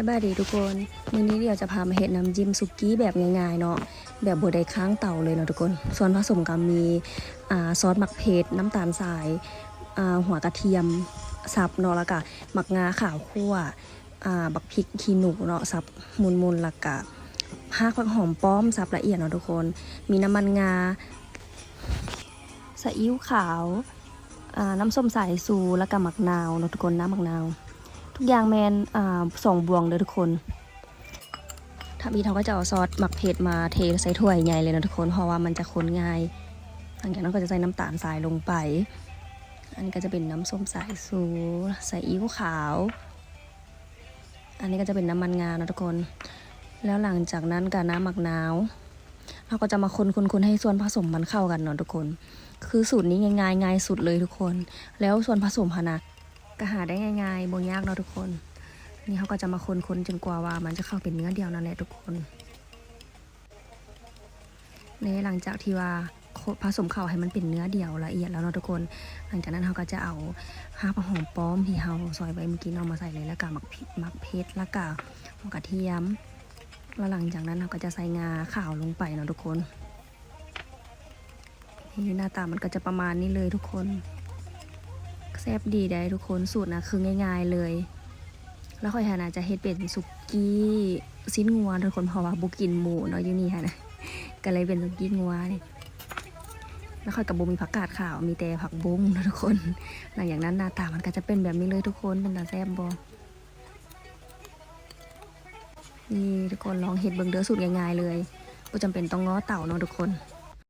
สบายดีทุกคน มื้อนี้เดี๋ยวจะพามาเฮ็ดน้ำจิ้มสุกี้แบบง่ายๆเนาะ แบบบ่ได้ค้างเต่าเลยเนาะทุกคน ส่วนผสมก็มีอ่าซอสหมักเผ็ดน้ำตาลทรายอ่าหัวกระเทียมสับเนาะแล้วก็มักงาขาวคั่วอ่าบักพริกขี้หนูเนาะสับมุนๆแล้วก็หากผักหอมป้อมสับละเอียดเนาะทุกคน มีน้ำมันงาซีอิ๊วขาวอ่าน้ำส้มสายซูแล้วก็มักนาวเนาะทุกคนน้ำหมักนาว ทุกอย่างแมนอ่าสองบวงเลยทุกคนถ้ามีเขาก็จะเอาซอสหมักเผ็ดมาเทใส่ถ้วยใหญ่เลยนะทุกคนเพราะว่ามันจะคนง่ายหลังจากนั้นก็จะใส่น้ำตาลทรายลงไป อันนี้ก็จะเป็นน้ำส้มสายสูใส่อิ๊วขาว อันนี้ก็จะเป็นน้ำมันงานะทุกคน แล้วหลังจากนั้นกับน้ำหมักนาวเราก็จะมาคนคนคนให้ส่วนผสมมันเข้ากันเนาะทุกคน คือสูตรนี้ง่ายๆง่ายสุดเลยทุกคน แล้วส่วนผสมพะนะ ก็หาได้ง่ายๆบ่ยากเนาะทุกคน นี่เขาก็จะมาคนๆจนกว่าว่ามันจะเข้าเป็นเนื้อเดียวนั่นแหละทุกคนในหลังจากที่ว่าผสมเข้าให้มันเป็นเนื้อเดียวละเอียดแล้วเนาะทุกคน หลังจากนั้นเขาก็จะเอาห้าผักหอมป้อมที่เขาซอยไว้เมื่อกี้เอามาใส่เลยแล้วก็หมักพริกหมักเพชรแล้วก็หัวกระเทียม แล้วหลังจากนั้นเราก็จะใส่งาขาวลงไปเนาะทุกคนนี่หน้าตามันก็จะประมาณนี้เลยทุกคน ซ่บดีได้ทุกคนสูตรนะคือง่ายๆเลย แล้วค่อยหานาจะเฮ็ดเป็นสุกี้สิ้นงัวทุกคนเพราะว่าบุกินหมูเนาะอยู่นี่ค่ะนะก็เลยเป็นสุกี้งัวนี่แล้วค่อยกับบุมีผักกาดขาวมีแต่ผักบุ้งนะทุกคน หลังจากนั้นหน้าตามันก็จะเป็นแบบนี้เลยทุกคนเป็นตาแซ่บบอนี่ทุกคนลองเฮ็ดเบิ่งเด้อสูตรง่ายๆเลยบ่จำเป็นต้องง้อเต่าเนาะทุกคน